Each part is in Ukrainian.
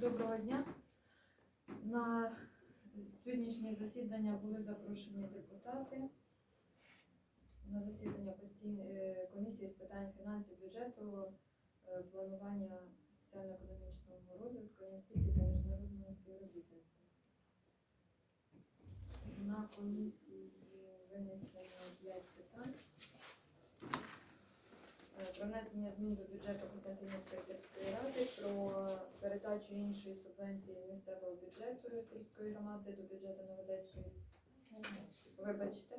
Доброго дня. На сьогоднішнє засідання були запрошені депутати на засідання комісії з питань фінансів, бюджету, е, планування соціально-економічного розвитку, інвестицій та міжнародного співробітництва. На комісії винесено 5 питань. Е, Про внесення змін до бюджету Костянтинівської сільської ради, про передачу іншої субвенції місцевого бюджету сільської громади до бюджету Новодеської. Вибачте.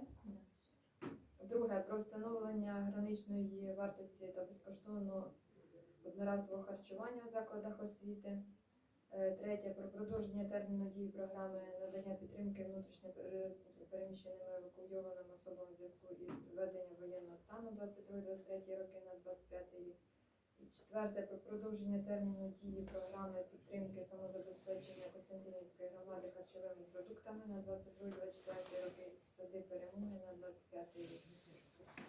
Друге, про встановлення граничної вартості та безкоштовного одноразового харчування в закладах освіти. Е, Третє, про продовження терміну дії програми надання підтримки внутрішньо пере- переміщеним евакуйованим особам у зв'язку із введенням воєнного стану 22-23 роки на 25 рік. І четверте, про продовження терміну дії програми підтримки самозабезпечення Костянтинівської громади харчовими продуктами на 22-24 роки сади перемоги на 25 рік.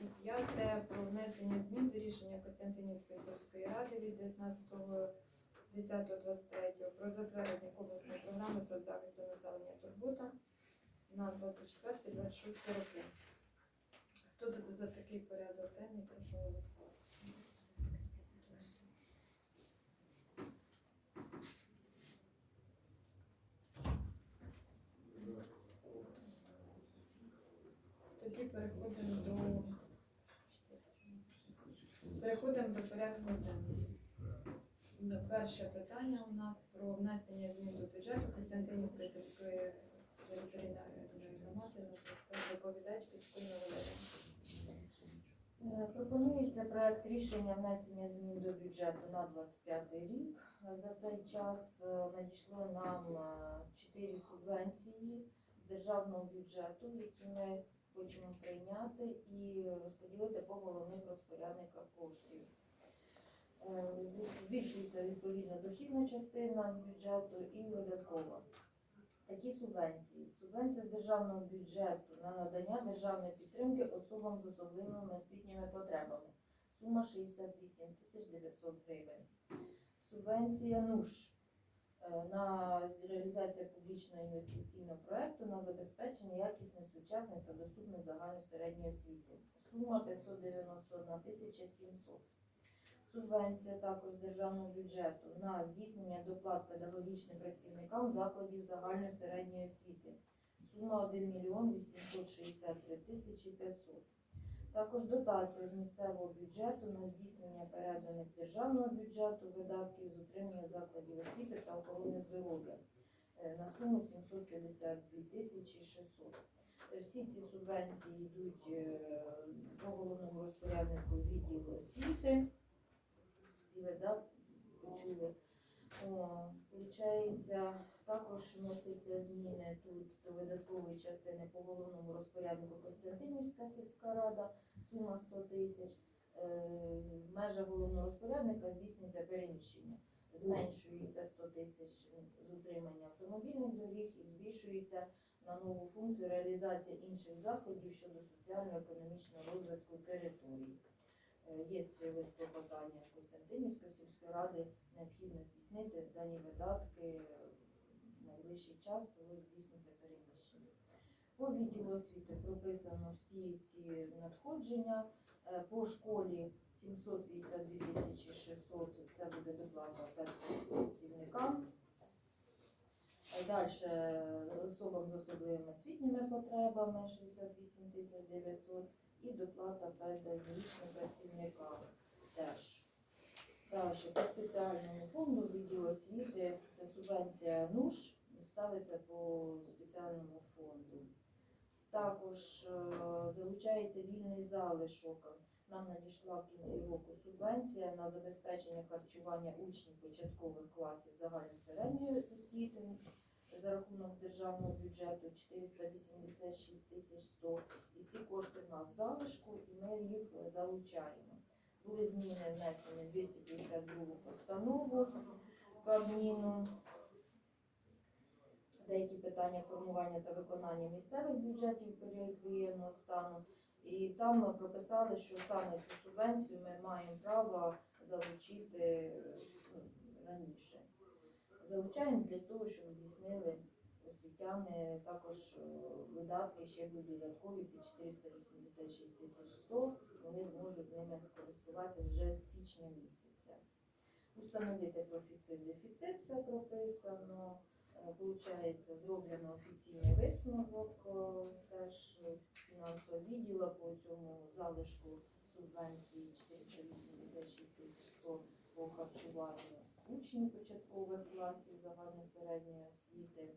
І п'яте, про внесення змін до рішення Костянтинівської сільської ради від 19 10.23 про затвердження обласної програми соцзахисту населення Турбота на 24-26 роки. Хто за такий порядок денний, прошу голосувати. Тоді переходимо до переходимо до порядку денного. Да, Перше питання у нас про внесення змін до бюджету Костянтинівської сільської територіальної громади. Доповідач. Е, Пропонується проект рішення внесення змін до бюджету на 25 рік. Е, За цей час е, надійшло нам е, чотири субвенції з державного бюджету, які ми хочемо прийняти і розподілити по головних розпорядниках коштів. Е, Збільшується відповідно дохідна частина бюджету і видаткова. Такі субвенції. Субвенція з державного бюджету на надання державної підтримки особам з особливими освітніми потребами. Сума 68 тисяч 900 гривень. Субвенція НУШ е, на реалізацію публічного інвестиційного проекту на забезпечення якісної сучасної та доступної загальної середньої освіти. Сума 591 тисяча 700. Субвенція також з державного бюджету на здійснення доплат педагогічним працівникам закладів загальної середньої освіти. Сума 1 мільйон 863 тисячі 500. Також дотація з місцевого бюджету на здійснення переданих з державного бюджету видатків з утримання закладів освіти та охорони здоров'я е, на суму 752 тисячі 600. Е, Всі ці субвенції йдуть е, по головному розпоряднику відділу освіти ви да, почули. О, Получається, також вносяться зміни тут до видаткової частини по головному розпоряднику Костянтинівська сільська рада, сума 100 тисяч. Е, В межах головного розпорядника здійснюється переміщення. Зменшується 100 тисяч з утримання автомобільних доріг і збільшується на нову функцію реалізація інших заходів щодо соціально-економічного розвитку території. Е, Є лист клопотання Костянтинівської сільської ради, необхідно здійснити дані видатки е, в найближчий час, коли здійснюється переміщення. По відділу освіти прописано всі ці надходження. Е, По школі 752 тисячі 600 – це буде доплата працівникам. Далі особам з особливими освітніми потребами 68 тисяч 900 і доплата педагогічним працівникам теж. Далі по спеціальному фонду відділу освіти це субвенція НУШ ставиться по спеціальному фонду. Також е, залучається вільний залишок. Нам надійшла в кінці року субвенція на забезпечення харчування учнів початкових класів загальної середньої освіти за рахунок державного бюджету 486 тисяч 100. І ці кошти в нас залишку, і ми їх залучаємо. Були зміни внесені в 252 постанову Кабміну. Деякі питання формування та виконання місцевих бюджетів в період воєнного стану. І там ми прописали, що саме цю субвенцію ми маємо право залучити ну, раніше. Залучаємо для того, щоб здійснили освітяни також е, видатки ще додаткові, ці 486 тисяч 100, вони зможуть ними скористуватися вже з січня місяця. Установити профіцит дефіцит, це прописано. Е, Получається, зроблено офіційний висновок е, теж фінансового відділу по цьому залишку субвенції 486 тисяч 100 по харчуванню учнів початкових класів загальної середньої освіти.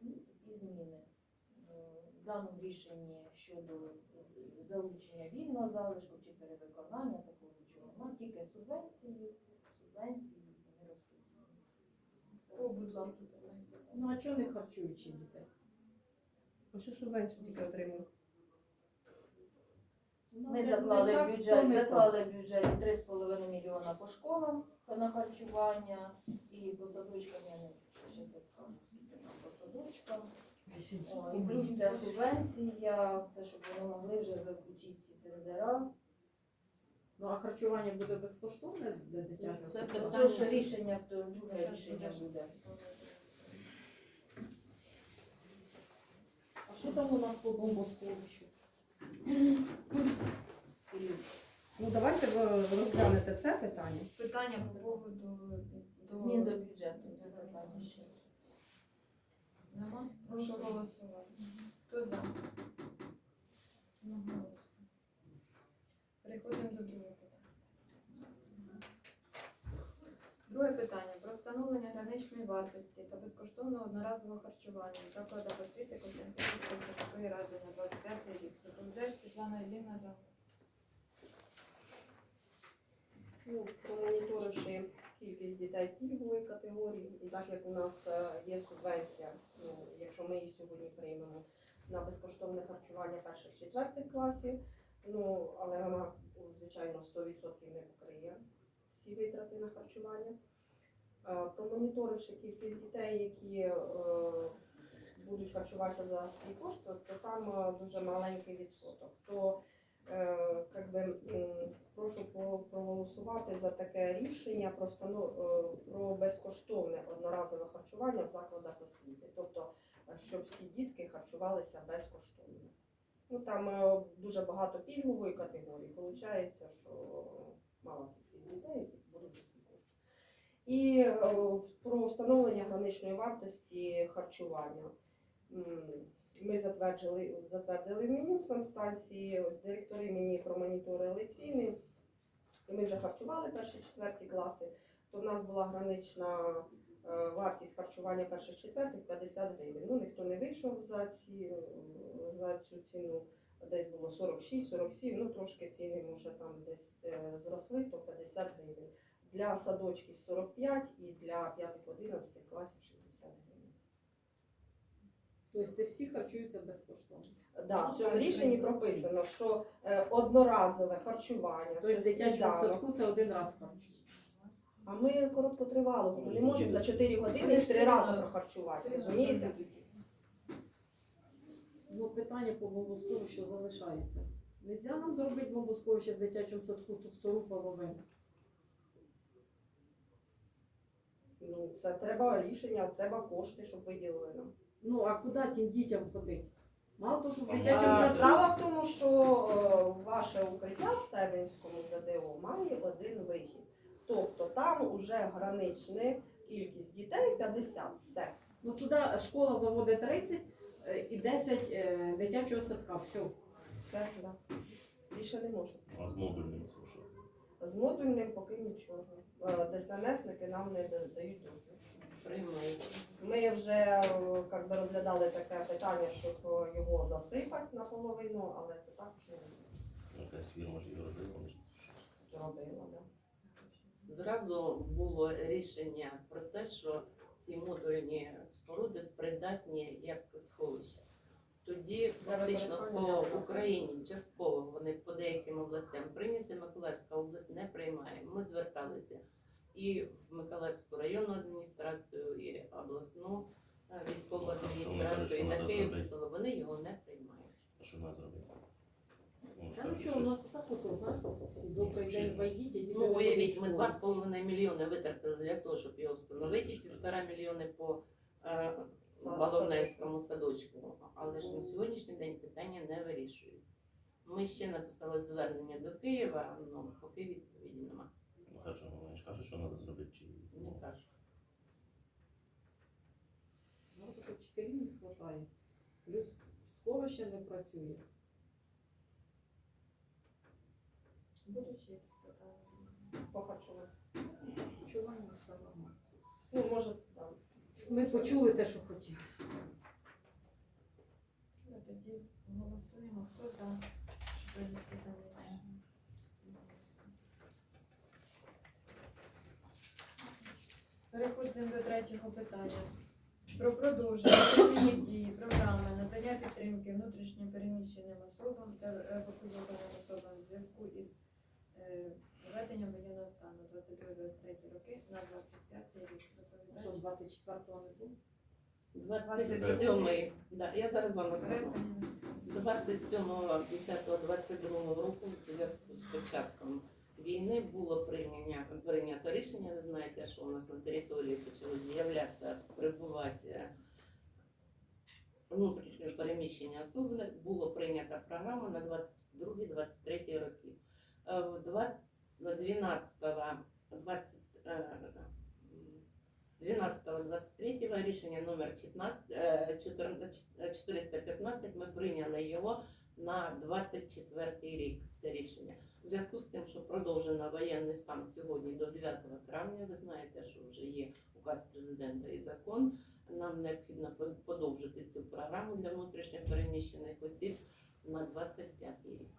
Ну, такі зміни. Е, В даному рішенні щодо залучення вільного залишку чи перевиконання такого нічого немає, тільки субвенції, субвенції вони розподілені. О, будь ласка. Ну а чого не харчуючи дітей? Ось субвенцію тільки отримую. Ми Ну, заклали в бюджет, заклали в бюджет 3,5 мільйона по школам на харчування і по садочкам, я не щас я скажу, скільки там по садочкам. О, І плюс ця субвенція, це щоб вони могли вже заключити ці тендера. Ну а харчування буде безкоштовне для дитячих? Це що рішення, то друге рішення буде. буде. А що там у нас по бомбосховищу? Ну давайте ви розглянете це питання. Питання по поводу до... Змін до бюджету. Нема? Прошу голосувати. Хто за? Переходимо до другого питання. Друге питання про встановлення граничної вартості та безкоштовного одноразового харчування в закладах освіти Костянтинівської сільської ради на 25 рік. Доповідач Світлана Іллівна за. Ну, промоніторивши кількість дітей пільгової категорії, і так як у нас е, є субвенція, ну, якщо ми її сьогодні приймемо на безкоштовне харчування перших четвертих класів, ну але вона звичайно 100% не покриє всі витрати на харчування. Е, Промоніторивши кількість дітей, які е, будуть харчуватися за свій кошт, то, там е, дуже маленький відсоток. То би, прошу проголосувати за таке рішення про, встанов... е, про безкоштовне одноразове харчування в закладах освіти. Тобто, щоб всі дітки харчувалися безкоштовно. Ну там дуже багато пільгової категорії. Получається, що мало дітей будуть. І е, про встановлення граничної вартості харчування. Ми затвердили, затвердили меню санстанції, директори мені промоніторили ціни. І ми вже харчували перші четверті класи, то в нас була гранична е, вартість харчування перших четвертих 50 гривень. Ну, ніхто не вийшов за, ці, за цю ціну. Десь було 46-47, ну трошки ціни може там десь е, зросли, то 50 гривень. Для садочків 45 і для 5-11 класів 60 гривень. Тобто це всі харчуються безкоштовно. Да, Ну, в цьому рішенні прописано, що е, одноразове харчування Тобто дитячому садку це один раз харчують. А ми короткотривало, ми не Ну, можемо за 4 години ж три рази прохарчувати, розумієте? Ну питання по бомбосховищу залишається. Нельзя нам зробити бомбосховище в дитячому садку ту втору половину. Ну, це треба рішення, треба кошти, щоб виділили нам. Ну а куди тим дітям ходити? Мало того, що в дитячому А, садку Справа в тому, що е, ваше укриття в Стебенському ЗДО має один вихід. Тобто там вже гранична кількість дітей 50. Все. Ну туди школа заводить 30 е, і 10 е, дитячого садка. Все. Все, да. Більше не можна. А з модульним це? З модульним поки нічого. ДСНСники нам не да- дають дозвіл. Ми вже как би, розглядали таке питання, щоб його засипати наполовину, але це також не Якась фірма ж його робила, зробила. Да. Зразу було рішення про те, що ці модульні споруди придатні як сховища. Тоді фактично по Україні частково вони по деяким областям прийняті. Миколаївська область не приймає. Ми зверталися і в Миколаївську районну адміністрацію, і обласну е, військову адміністрацію, і на Київ писали. Вони його не приймають. А що нас зробити? Ну, ну що, у нас так ото, знаєш, всі добрий день войдіть, Ну, уявіть, ми 2,5 мільйони витратили для того, щоб його встановити, півтора мільйони по е, садочку. Але ж на сьогоднішній день питання не вирішується. Ми ще написали звернення до Києва, але поки відповіді нема. Ну хорошо, вони ж кажуть, що треба зробити чи Не кажуть. Ну, то що вчителів не вистачає. Плюс сховище не працює. Питання? По харчуванню. Чування все нормально. Ну, може. Ми почули те, що хотіли. Ну, Тоді голосуємо. Хто за? Щоб винести дане? Переходимо до третього питання. Про продовження дії програми надання підтримки внутрішньо переміщеним особам та евакуйованим особам в зв'язку із е, введенням воєнного стану 22-23 роки на 25 рік. Що, Доповідач. 24-го не було? 27 да, я зараз вам розкажу. Передання. 27.10.22 року в зв'язку з початком війни було прийняття, прийнято рішення. Ви знаєте, що у нас на території почали з'являтися, прибувати внутрішньо переміщення особи. Було прийнята програма на 22-23 роки. Е, В 20, 12 20, е, 12-23 рішення номер 14, е, 14, е, 415 ми прийняли його на 24 рік. Це рішення. У зв'язку з тим, що продовжено воєнний стан сьогодні до 9 травня, ви знаєте, що вже є указ президента і закон. Нам необхідно подовжити цю програму для внутрішньо переміщених осіб на 25 рік.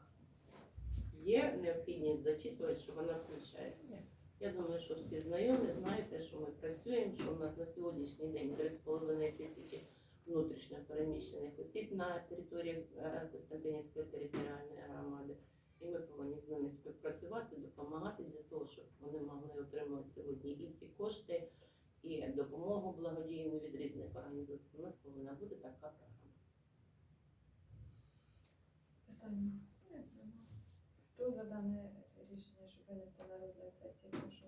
Є необхідність зачитувати, що вона включає. Я думаю, що всі знайомі, знаєте, що ми працюємо, що у нас на сьогоднішній день 3,5 тисячі внутрішньо переміщених осіб на території е, Костянтинівської територіальної громади. І ми повинні з ними співпрацювати, допомагати для того, щоб вони могли отримувати сьогодні і ті кошти, і допомогу благодійну від різних організацій. У нас повинна бути така програма. Питання. Хто за дане винести на розгляд сесії, прошу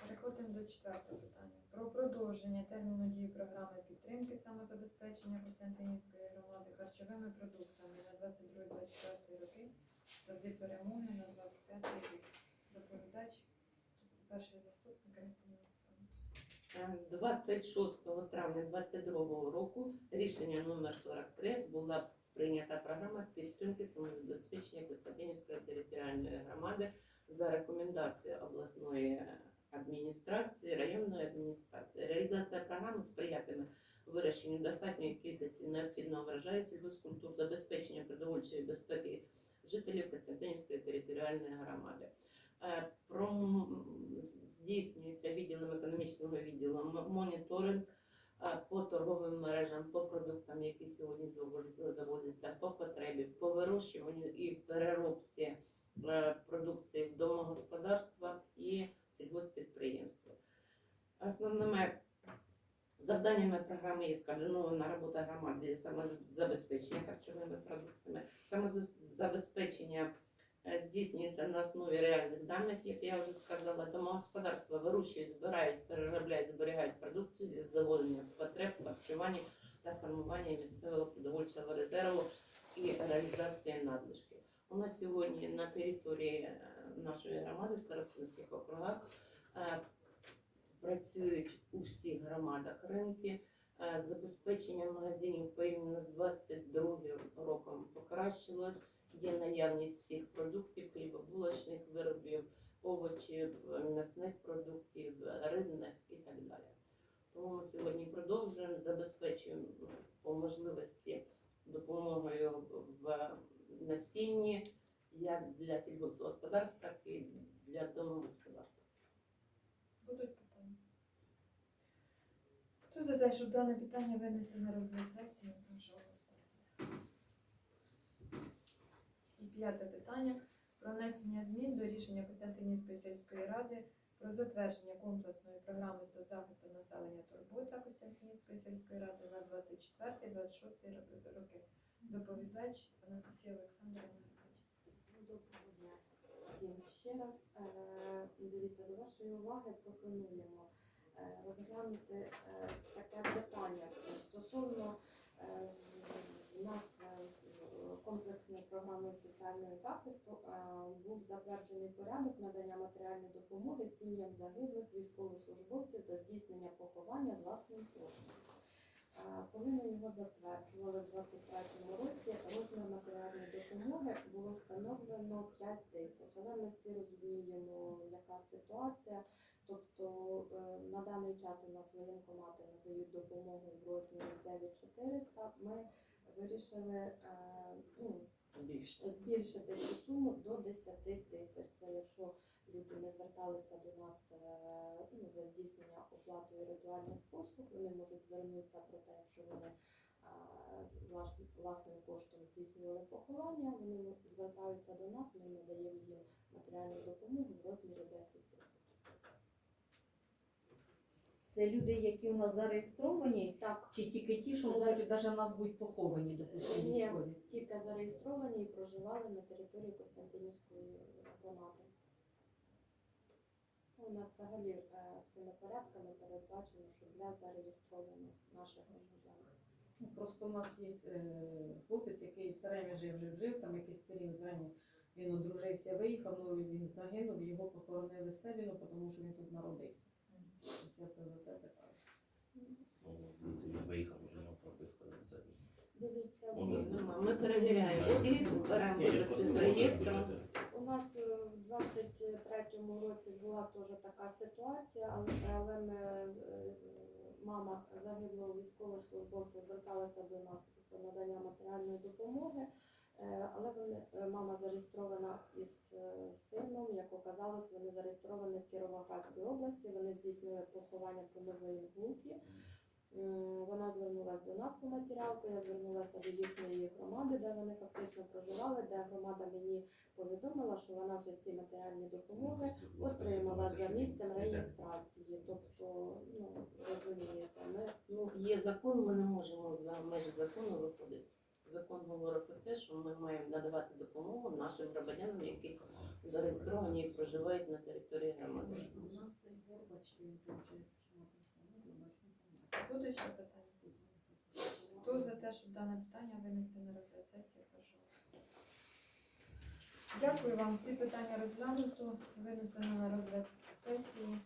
Переходимо до четвертого питання. Про продовження терміну дії програми підтримки самозабезпечення Костянтинівської громади харчовими продуктами на 22-24 роки, сади перемоги на 25 рік. Доповідач, перший заступник 26 травня 2022 року рішення номер 43 була прийнята програма підтримки самозабезпечення Костянтинівської територіальної громади за рекомендацією обласної адміністрації, районної адміністрації. Реалізація програми сприятиме вирощенню достатньої кількості необхідного врожаю сільгоспкультур, забезпечення продовольчої безпеки жителів Костянтинівської територіальної громади. Е, здійснюється відділом економічного відділу моніторинг е, по торговим мережам, по продуктам, які сьогодні завозяться, по потребі, по вирощуванню і переробці е, продукції в домогосподарствах і сільгосппідприємствах. Основними завданнями програми є скоординована робота громади самозабезпечення харчовими продуктами, самозабезпечення здійснюється на основі реальних даних, як я вже сказала. Домогосподарства вирощують, збирають, переробляють, зберігають продукцію для задоволення потреб, харчування та формування місцевого продовольчого резерву і реалізації надлишків. У нас сьогодні на території е, нашої громади в Старостинських округах е, працюють у всіх громадах ринки. Е, Забезпечення магазинів порівняно з 22 роком покращилось є наявність всіх продуктів, хлібобулочних виробів, овочів, м'ясних продуктів, рибних і так далі. Тому ми сьогодні продовжуємо, забезпечуємо по можливості допомогою в насінні як для сільгоспгосподарств, так і для домогосподарств. Будуть питання? Хто за те, щоб дане питання винести на розгляд сесії, прошу голосувати. І п'яте питання про внесення змін до рішення Костянтинівської сільської ради про затвердження комплексної програми соцзахисту населення Турбота Костянтинівської сільської ради на 24-26 роки. Доповідач Анастасія Олександрівна Доброго дня всім ще раз. Е, Дивіться, до вашої уваги пропонуємо е, розглянути е, таке питання стосовно у нас е, комплексної програми соціального захисту е, був затверджений порядок надання матеріальної допомоги сім'ям загиблих військовослужбовців за здійснення поховання з власних коштів. Е, Коли ми його затверджували в 2023 році, розмір матеріальної допомоги було встановлено 5 тисяч. Але ми всі розуміємо, яка ситуація. Тобто на даний час у нас воєнкомати надають допомогу в розмірі 9400. Ми вирішили е, ну, збільшити цю суму до 10 тисяч. Це якщо люди не зверталися до нас е, ну, за здійснення оплатою ритуальних послуг, вони можуть звернутися про те, якщо вони власним коштом здійснювали поховання, вони звертаються до нас, ми надаємо їм матеріальну допомогу в розмірі 10 тисяч. Це люди, які у нас зареєстровані, Так, чи тільки ті, що Зараз- можуть навіть в нас будуть поховані, допустимо, Ні. військові? тільки зареєстровані і проживали на території Костянтинівської громади. У нас взагалі е, всіми порядками передбачено, що для зареєстрованих наших громадян. Ну, Просто у нас є е, хлопець, який все время жив, жив, жив, там якийсь період времени він одружився, виїхав, ну він загинув, його похоронили в Себіну, тому що він тут народився. Ось я це за це питаю. Ну, дивіться, він виїхав, вже нього прописка в себе. Дивіться, Може, в- Нема. Ми перевіряємо всі, беремо виписки з реєстру. у нас е, в 23-му році була теж така ситуація, але, але ми, е, мама загиблого військовослужбовця зверталася до нас про надання матеріальної допомоги. Е, Але вони, е, мама зареєстрована із е, сином, як оказалось, вони зареєстровані в Кіровоградській області. Вони здійснювали поховання по новій групі. М, Вона звернулася до нас по матеріалку, я звернулася до їхньої громади, де вони фактично проживали, де громада мені повідомила, що вона вже ці матеріальні допомоги отримала за місцем реєстрації. Тобто, ну розумієте, ми Ну, є закон, ми не можемо за межі закону виходити. Закон говорить про те, що ми маємо надавати допомогу нашим громадянам, які зареєстровані і проживають на території громади. Будуть ще питання? Хто за те, щоб дане питання винести на розгляд сесії, прошу. Дякую вам. Всі питання розглянуто, винесено на розгляд сесії.